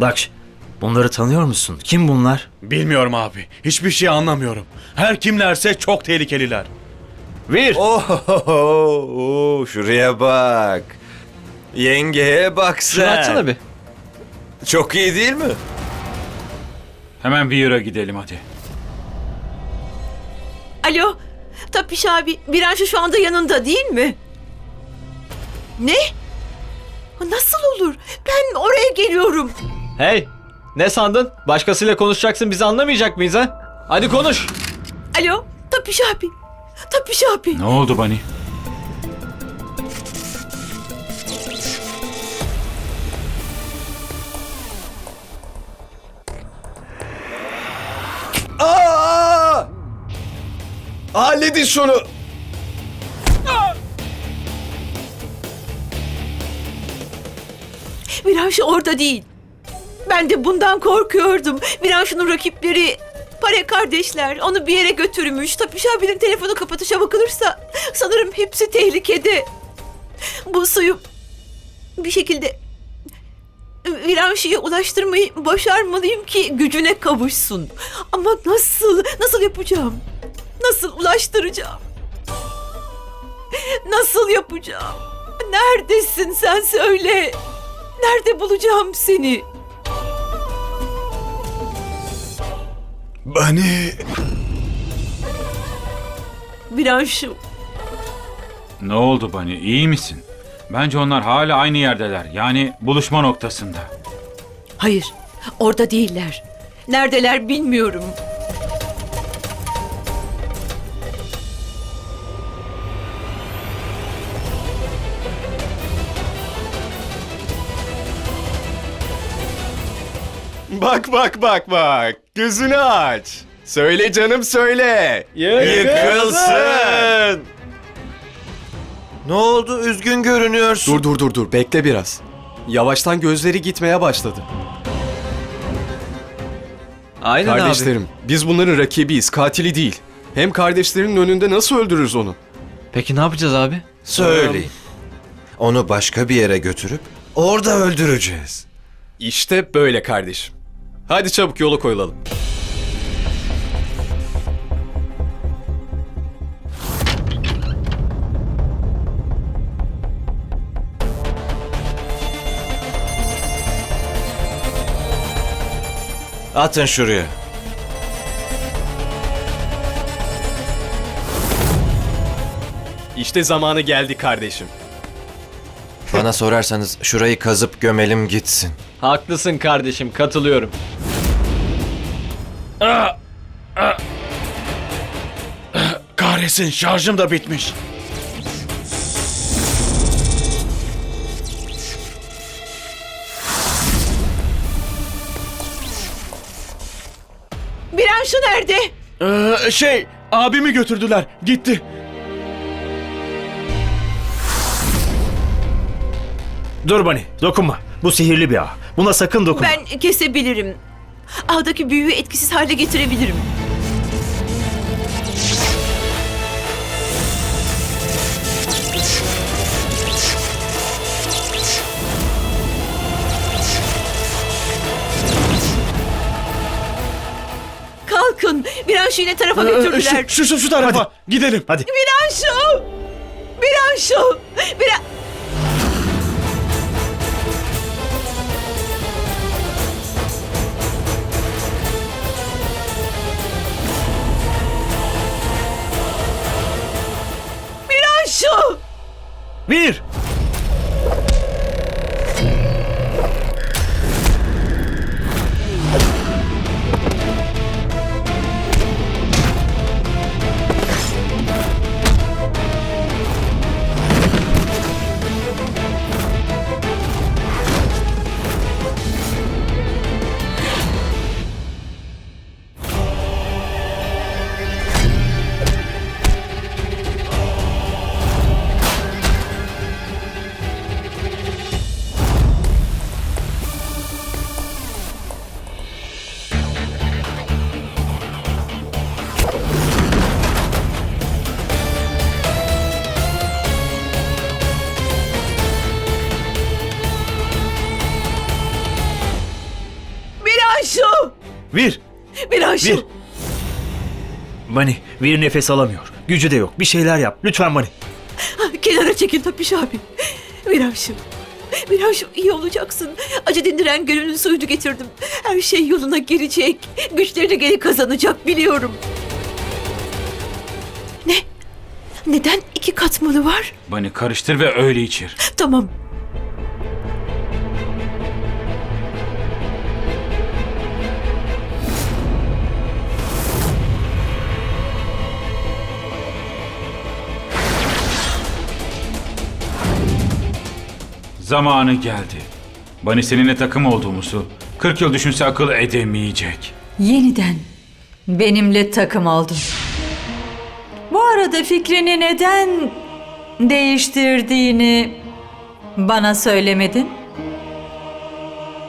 Dakş, bunları tanıyor musun? Kim bunlar? Bilmiyorum abi. Hiçbir şey anlamıyorum. Her kimlerse çok tehlikeliler. Vir! Oho, şuraya bak. Yengeye bak sen. Şunu açsana bir. Çok iyi değil mi? Hemen Weir'a gidelim hadi. Alo, Tapiş abi, Biranşu şu anda yanında değil mi? Ne? Nasıl olur? Ben oraya geliyorum. Hey! Ne sandın? Başkasıyla konuşacaksın bizi anlamayacak mıyız ha? Hadi konuş. Alo, Tapiş abi. Tapiş abi. Ne oldu Bani? Aa! Halledin şunu. Biranşu orada değil. Ben de bundan korkuyordum. Biranşu'nun rakipleri Pare kardeşler onu bir yere götürmüş. Tapiş abinin telefonu kapatışa bakılırsa sanırım hepsi tehlikede. Bu suyu bir şekilde Viranşi'ye ulaştırmayı başarmalıyım ki gücüne kavuşsun. Ama nasıl, nasıl yapacağım? Nasıl ulaştıracağım? Nasıl yapacağım? Neredesin sen söyle. Nerede bulacağım seni? Bani. Viranşu. Ne oldu Bani? İyi misin? Bence onlar hala aynı yerdeler. Yani buluşma noktasında. Hayır, orada değiller. Neredeler bilmiyorum. Bak bak bak bak. Gözünü aç. Söyle canım söyle. Yıkılsın. Ne oldu? Üzgün görünüyorsun. Dur dur dur dur bekle biraz. Yavaştan gözleri gitmeye başladı. Aynen Kardeşlerim biz bunların rakibiyiz katili değil. Hem kardeşlerinin önünde nasıl öldürürüz onu? Peki ne yapacağız abi? Söyleyin. Onu başka bir yere götürüp orada öldüreceğiz. İşte böyle kardeşim. Hadi çabuk yola koyulalım. Atın şuraya. İşte zamanı geldi kardeşim. Bana sorarsanız şurayı kazıp gömelim gitsin. Haklısın kardeşim katılıyorum. Kahretsin şarjım da bitmiş. Biranşu nerede? Ee, şey abimi götürdüler. Gitti. Dur Bani, dokunma. Bu sihirli bir ağ. Buna sakın dokunma. Ben kesebilirim. Ağdaki büyüyü etkisiz hale getirebilirim. Kalkın. Biranşu'yu ne tarafa Ee, götürdüler? şu, şu, şu, tarafa. Gidelim. Hadi. Biranşu! Biranşu! Biran... Biranşu! Vir! Viranşu! Vir. Viranşu! Vir. Bani, Vir nefes alamıyor. Gücü de yok. Bir şeyler yap. Lütfen Bani. Kenara çekil Tapiş abi. Viranşu. Viranşu iyi olacaksın. Acı dindiren gönlünün suyunu getirdim. Her şey yoluna girecek. Güçlerini geri kazanacak biliyorum. Ne? Neden iki katmanı var? Bani karıştır ve öyle içir. Tamam. Zamanı geldi. Bani seninle takım olduğumuzu 40 yıl düşünse akıl edemeyecek. Yeniden benimle takım oldun. Bu arada fikrini neden değiştirdiğini bana söylemedin.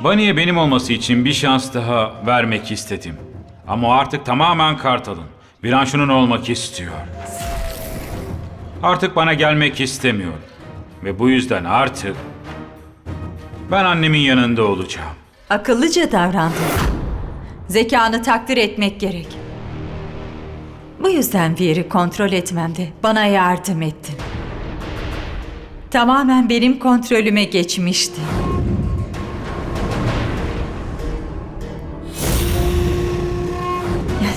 Bani'ye benim olması için bir şans daha vermek istedim. Ama o artık tamamen Kartal'ın. Biranşu'nun olmak istiyor. Artık bana gelmek istemiyor. Ve bu yüzden artık ben annemin yanında olacağım. Akıllıca davrandın. Zekanı takdir etmek gerek. Bu yüzden Vir'i kontrol etmemde bana yardım ettin. Tamamen benim kontrolüme geçmişti.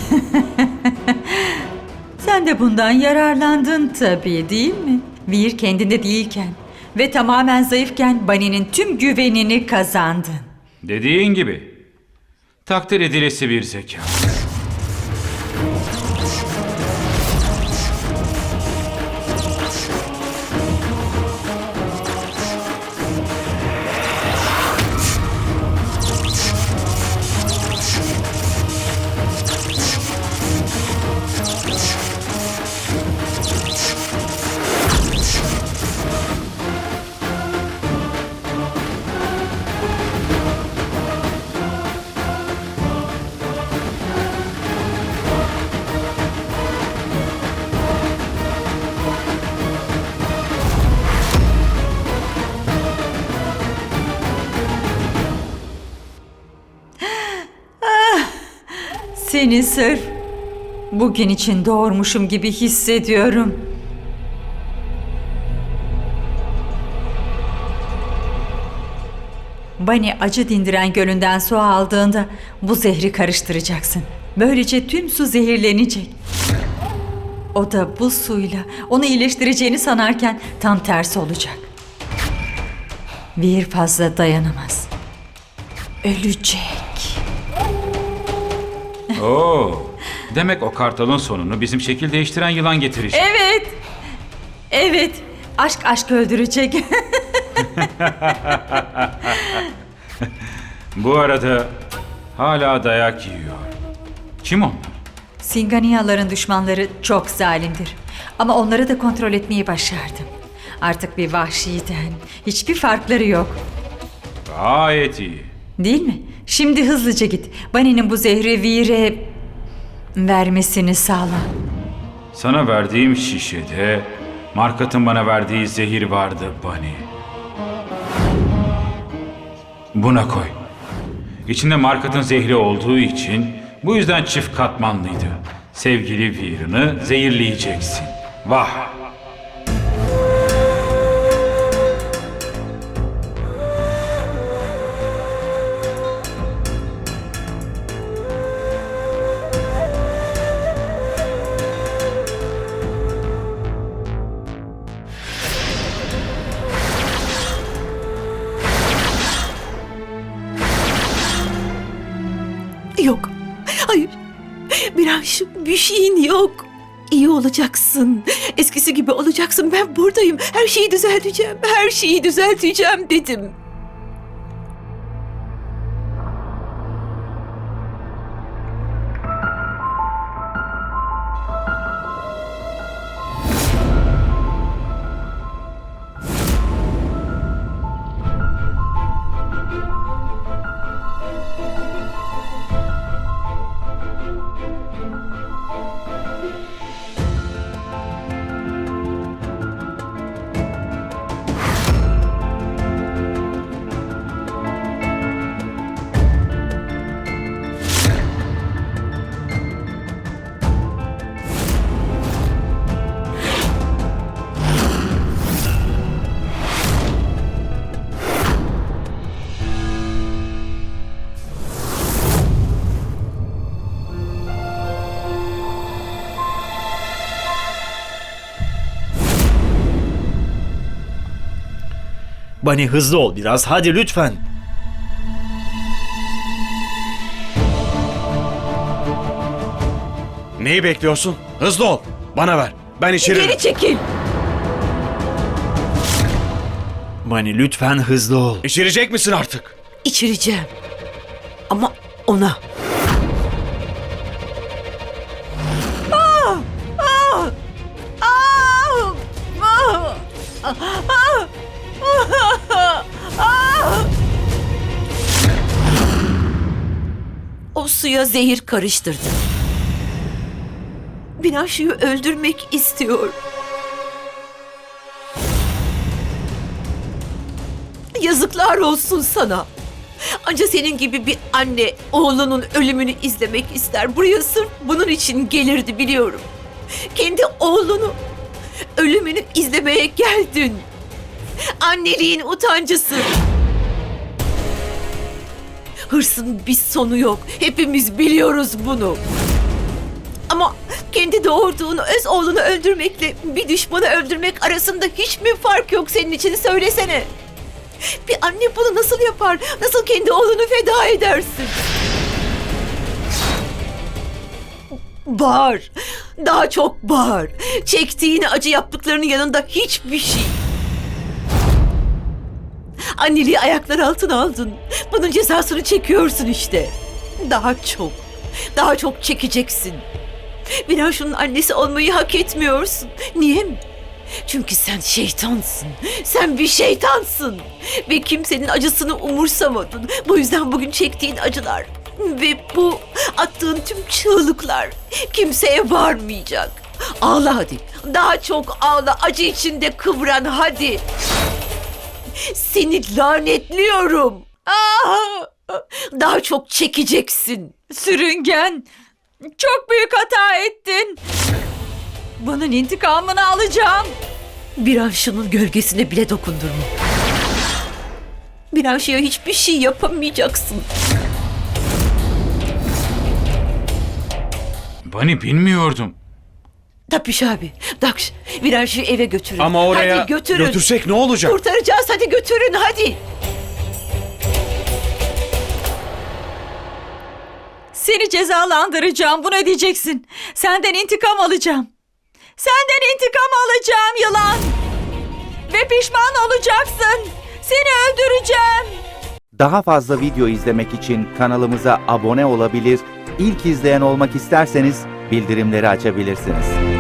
Sen de bundan yararlandın tabii değil mi? Vir kendinde değilken ve tamamen zayıfken Bunny'nin tüm güvenini kazandın. Dediğin gibi takdir edilesi bir zeka. Seni sırf bugün için doğurmuşum gibi hissediyorum. Bunny acı dindiren gölünden su aldığında bu zehri karıştıracaksın. Böylece tüm su zehirlenecek. O da bu suyla onu iyileştireceğini sanarken tam tersi olacak. Bir fazla dayanamaz. Ölecek. Oo. Demek o kartalın sonunu bizim şekil değiştiren yılan getirecek. Evet. Evet. Aşk aşk öldürecek. Bu arada hala dayak yiyor. Kim onlar? Singaniyaların düşmanları çok zalimdir. Ama onları da kontrol etmeyi başardım. Artık bir vahşiden hiçbir farkları yok. Gayet iyi. Değil mi? Şimdi hızlıca git. Bunny'nin bu zehri Vir'e vermesini sağla. Sana verdiğim şişede Markat'ın bana verdiği zehir vardı Bunny. Buna koy. İçinde Markat'ın zehri olduğu için bu yüzden çift katmanlıydı. Sevgili Vir'ını zehirleyeceksin. Vah! Yok. Hayır. Viranşu bir şeyin yok. İyi olacaksın. Eskisi gibi olacaksın. Ben buradayım. Her şeyi düzelteceğim. Her şeyi düzelteceğim dedim. Bani hızlı ol biraz hadi lütfen. Neyi bekliyorsun? Hızlı ol. Bana ver. Ben içiririm. Geri çekil. Bani lütfen hızlı ol. İçirecek misin artık? İçireceğim. Ama ona. Ah! Ah! Ah! Ah! Ah! Ah! Suya zehir karıştırdı. Binaşı'yı öldürmek istiyor. Yazıklar olsun sana. Ancak senin gibi bir anne oğlunun ölümünü izlemek ister. Buraya sırf bunun için gelirdi biliyorum. Kendi oğlunu ölümünü izlemeye geldin. Anneliğin utancısı. Hırsın bir sonu yok. Hepimiz biliyoruz bunu. Ama kendi doğurduğun öz oğlunu öldürmekle bir düşmanı öldürmek arasında hiç mi fark yok senin için söylesene. Bir anne bunu nasıl yapar? Nasıl kendi oğlunu feda edersin? Bağır. Daha çok bağır. Çektiğin acı yaptıklarının yanında hiçbir şey. Anneliği ayaklar altına aldın. Bunun cezasını çekiyorsun işte. Daha çok. Daha çok çekeceksin. Vinash'ın annesi olmayı hak etmiyorsun. Niye mi? Çünkü sen şeytansın. Sen bir şeytansın. Ve kimsenin acısını umursamadın. Bu yüzden bugün çektiğin acılar ve bu attığın tüm çığlıklar kimseye varmayacak. Ağla hadi. Daha çok ağla. Acı içinde kıvran hadi. Seni lanetliyorum. Ah! Daha çok çekeceksin. Sürüngen, çok büyük hata ettin. Bunun intikamını alacağım. Bir an şunun gölgesine bile dokundurma. Bir an şeye hiçbir şey yapamayacaksın. Bani bilmiyordum. Tapiş abi, Dakş, Viraj'ı eve götürün. Ama oraya hadi götürün. götürsek ne olacak? Kurtaracağız hadi götürün hadi. Seni cezalandıracağım, bunu ödeyeceksin. Senden intikam alacağım. Senden intikam alacağım yılan. Ve pişman olacaksın. Seni öldüreceğim. Daha fazla video izlemek için kanalımıza abone olabilir, ilk izleyen olmak isterseniz bildirimleri açabilirsiniz.